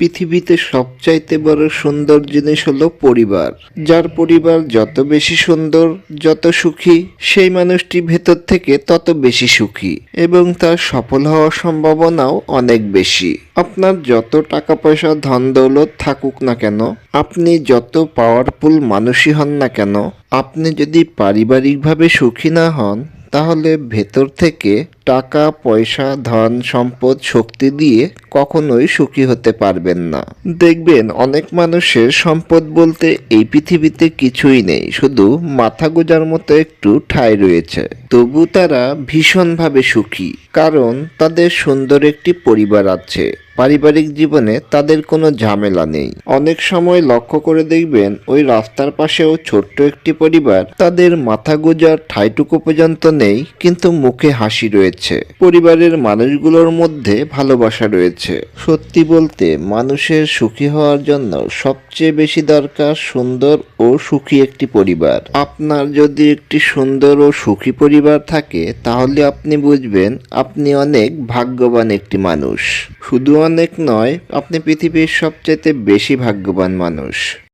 পৃথিবীতে সবচাইতে বড় সুন্দর জিনিস হলো পরিবার। যার পরিবার যত বেশি সুন্দর, যত সুখী, সেই মানুষটি ভেতর থেকে তত বেশি সুখী এবং তার সফল হওয়ার সম্ভাবনাও অনেক বেশি। আপনার যত টাকা পয়সা ধন দৌলত থাকুক না কেন, আপনি যত পাওয়ারফুল মানুষই হন না কেন, আপনি যদি পারিবারিকভাবে সুখী না হন তাহলে ভেতর থেকে টাকা, পয়সা, ধন, সম্পদ, শক্তি দিয়ে কখনোই সুখী হতে পারবেন না। দেখবেন অনেক মানুষের সম্পদ বলতে এই পৃথিবীতে কিছুই নেই, শুধু মাথা গোজার মতো একটু ঠাঁই রয়েছে। তবু তারা ভীষণভাবে সুখী, কারণ তাদের সুন্দর একটি পরিবার আছে। পারিবারিক জীবনে তাদের কোনো ঝামেলা নেই। অনেক সময় লক্ষ্য করে দেখবেন ওই রাস্তার পাশেও ছোট্ট একটি পরিবার তাদের মাথা গোজার ঠাইটুকু পর্যন্ত নেই, কিন্তু মুখে হাসি রয়েছে। পরিবারের মানুষগুলোর মধ্যে ভালোবাসা রয়েছে। সত্যি বলতে মানুষের সুখী হওয়ার জন্য সবচেয়ে বেশি দরকার সুন্দর ও সুখী একটি পরিবার। আপনার যদি একটি সুন্দর ও সুখী পরিবার থাকে, তাহলে আপনি বুঝবেন আপনি অনেক ভাগ্যবান একটি মানুষ। শুধু অনেক নয় আপনি পৃথিবীর সবচেয়ে বেশি ভাগ্যবান মানুষ।